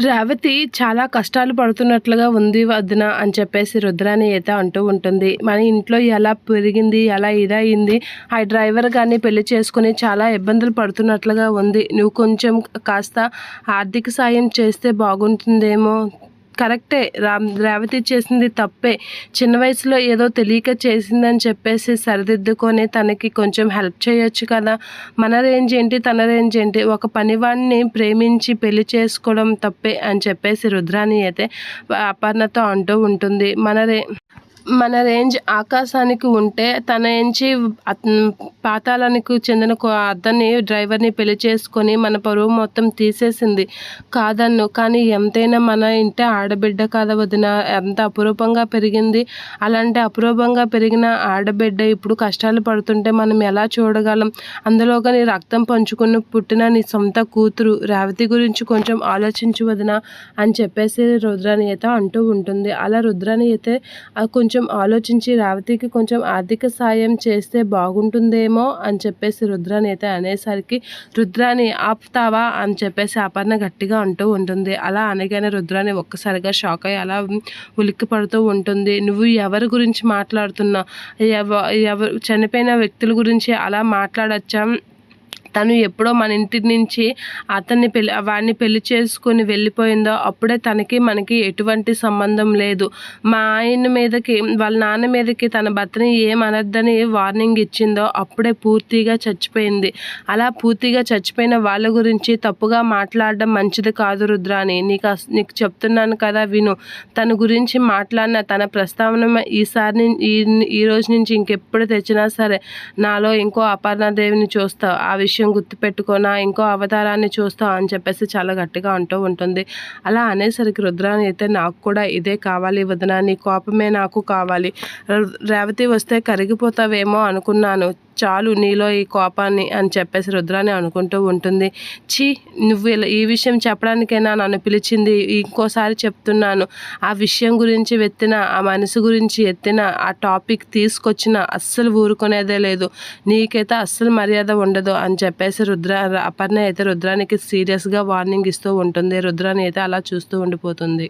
రేవతి చాలా కష్టాలు పడుతున్నట్లుగా ఉంది వదిన అని చెప్పేసి రుద్రాని ఈత అంటూ ఉంటుంది. మన ఇంట్లో ఎలా పెరిగింది ఎలా ఇదయింది? ఆ డ్రైవర్ గారిని పెళ్ళి చేసుకుని చాలా ఇబ్బందులు పడుతున్నట్లుగా ఉంది. నువ్వు కొంచెం కాస్త ఆర్థిక సాయం చేస్తే బాగుంటుందేమో కరెక్టే. రా రేవతి చేసింది తప్పే. చిన్న వయసులో ఏదో తెలియక చేసిందని చెప్పేసి సరిదిద్దుకొని తనకి కొంచెం హెల్ప్ చేయొచ్చు కదా. మన రేంజ్ ఏంటి తన రేంజ్ ఏంటి? ఒక పనివాడిని ప్రేమించి పెళ్ళి చేసుకోవడం తప్పే అని చెప్పేసి రుద్రాని అయితే అపర్ణతో అంటూ ఉంటుంది. మన రే మన రేంజ్ ఆకాశానికి ఉంటే తన ఎంచి పాతాళానికి చెందిన అతన్ని డ్రైవర్ని పెళ్ళి చేసుకొని మన పరువు మొత్తం తీసేసింది. కాదన్ను కానీ ఎంతైనా మన ఇంటి ఆడబిడ్డ కాద వదిన? ఎంత అపురూపంగా పెరిగింది? అలాంటి అపురూపంగా పెరిగిన ఆడబిడ్డ ఇప్పుడు కష్టాలు పడుతుంటే మనం ఎలా చూడగలం? అందులోగా నీ రక్తం పంచుకుని పుట్టిన నీ సొంత కూతురు రేవతి గురించి కొంచెం ఆలోచించు వదిన అని చెప్పేసి రుద్రాని అయితే అంటూ ఉంటుంది. అలా రుద్రాని అయితే కొంచెం ఆలోచించి రేవతికి కొంచెం ఆర్థిక సాయం చేస్తే బాగుంటుంది బాగుంటుందేమో అని చెప్పేసి రుద్రాని అయితే అనేసరికి రుద్రాని ఆపుతావా? అని చెప్పేసి అపర్ణ గట్టిగా అంటూ ఉంటుంది. అలా అనగానే రుద్రాని ఒక్కసారిగా షాక్ అయ్యి అలా ఉలిక్కి పడుతూ ఉంటుంది. నువ్వు ఎవరి గురించి మాట్లాడుతున్నావు ఎవ ఎవరు చనిపోయిన వ్యక్తుల గురించి అలా మాట్లాడచ్చా? తను ఎప్పుడో మన ఇంటి నుంచి అతన్ని పెళ్ళి వాడిని పెళ్ళి చేసుకుని వెళ్ళిపోయిందో అప్పుడే తనకి మనకి ఎటువంటి సంబంధం లేదు. మా ఆయన మీదకి వాళ్ళ నాన్న మీదకి తన భర్తని ఏమనద్దని వార్నింగ్ ఇచ్చిందో అప్పుడే పూర్తిగా చచ్చిపోయింది. అలా పూర్తిగా చచ్చిపోయిన వాళ్ళ గురించి తప్పుగా మాట్లాడడం మంచిది కాదు రుద్రాని నీకు నీకు చెప్తున్నాను కదా విను. తన గురించి మాట్లాడిన తన ప్రస్తావన ఈసారి ఈ ఈ రోజు నుంచి ఇంకెప్పుడు తెచ్చినా సరే నాలో ఇంకో అపర్ణాదేవిని చూస్తావు. ఆ విషయం విషయం గుర్తుపెట్టుకోనా ఇంకో అవతారాన్ని చూస్తావు అని చెప్పేసి చాలా గట్టిగా అంటూ ఉంటుంది. అలా అనేసరికి రుద్రాని అయితే నాకు కూడా ఇదే కావాలి వదన నీ కోపమే నాకు కావాలి. రేవతి వస్తే కరిగిపోతావేమో అనుకున్నాను. చాలు నీలో ఈ కోపాన్ని అని చెప్పేసి రుద్రాని అనుకుంటూ ఉంటుంది. ఛీ నువ్వు ఈ విషయం చెప్పడానికైనా నన్ను పిలిచింది ఇంకోసారి చెప్తున్నాను. ఆ విషయం గురించి వెత్తిన ఆ మనసు గురించి ఎత్తిన ఆ టాపిక్ తీసుకొచ్చిన అస్సలు ఊరుకునేదే లేదు. నీకైతే అస్సలు మర్యాద ఉండదు అని చెప్పేసి రుద్ర అపర్ణ అయితే రుద్రానికి సీరియస్గా వార్నింగ్ ఇస్తూ ఉంటుంది. రుద్రాని అయితే అలా చూస్తూ ఉండిపోతుంది.